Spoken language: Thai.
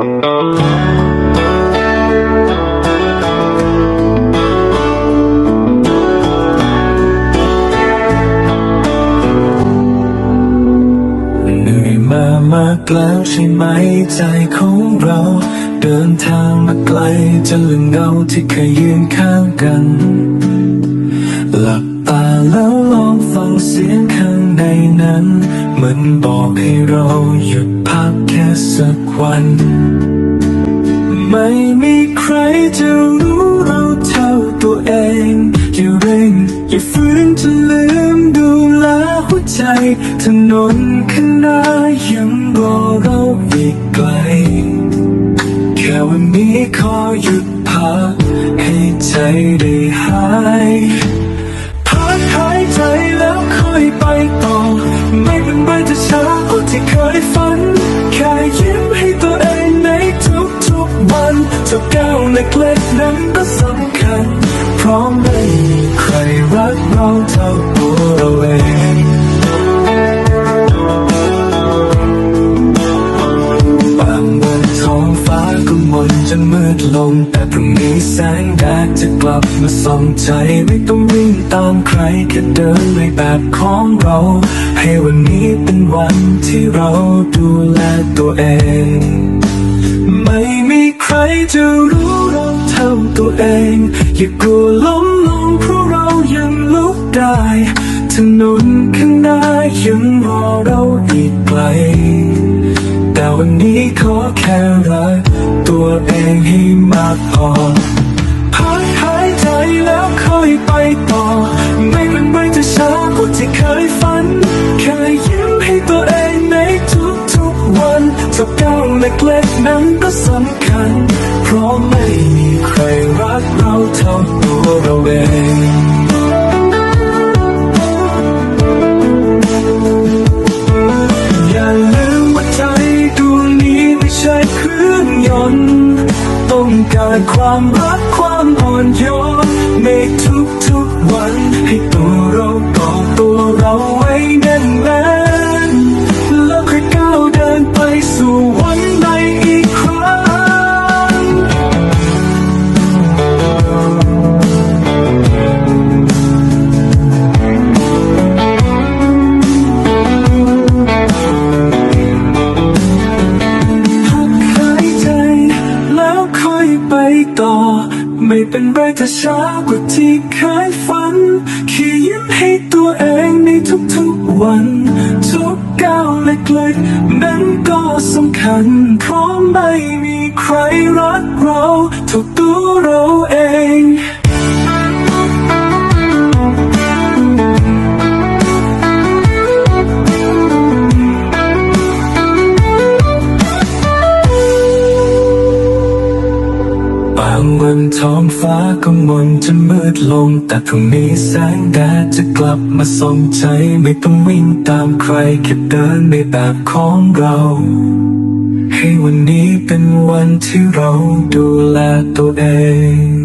หนื่ยมามากแล้วใช่ไหมใจของเรา เดินทางมาไกลจนลืมเงาที่เคยยืนข้างกัน หลับตาแล้วลองฟังเสียงข้างในนั้น มันบอกให้เราหยุด สักวัน ไม่มีใครจะรู้เราเท่าตัวเองอย่าเร่งอย่าฝืนจนลืมดูแลหัวใจถนนข้างหน้ายังรอเราอีกไกล แค่วันนี้ขอหยุดพักให้ใจได้หายพักหายใจแล้วค่อยไปต่อ ไม่เป็นไรจะช้ากว่าที่เคยฝัน ยิ้มให้ตัวเองในทุกๆวันจะก้าวเล็กๆนั้นก็สำคัญ เพราะไม่มีใครรักเราเท่าตัวเราเอง มนจนมืดลง แต่พรุ่งนี้แสงแดดจะกลับมาส่องใจไม่ต้องวิ่งตามใครแค่เดินในแบบของเรา ให้วันนี้เป็นวันที่เราดูแลตัวเอง ไม่มีใครจะรู้เราเท่าตัวเอง อย่ากลัวล้มลงเพราะเรายังลุกได้ถนนข้างหน้ายังรอเราอีกไกล วันนี้ขอแค่รักตัวเองให้มากพอพักหายใจแล้วค่อยไปต่อ ไม่เป็นไรจะช้ากว่าที่เคยฝันแค่ยิ้มให้ตัวเองในทุกๆวันจะก้าวเล็กๆนั้นก็สำคัญ เพราะไม่มีใครรักเราเท่าตัวเราเอง ต้องการความรักความอ่อนโยนใน ต่อ ไม่เป็นไรถ้าช้ากว่าที่เคยฝันแค่ยิ้มให้ตัวเองในทุกๆวัน ทุกก้าวเล็กๆนั้นก็สำคัญเพราะไม่มีใครรักเราเท่าตัวเราางวันท้องฟ้าก็มนจนมืดลง แต่พรุ่งนี้แสงแดดจะกลับมาส่องใจ ไม่ต้องวิ่งตามใครแค่เดินในแบบของเรา ให้วันนี้เป็นวันที่เราดูแลตัวเอง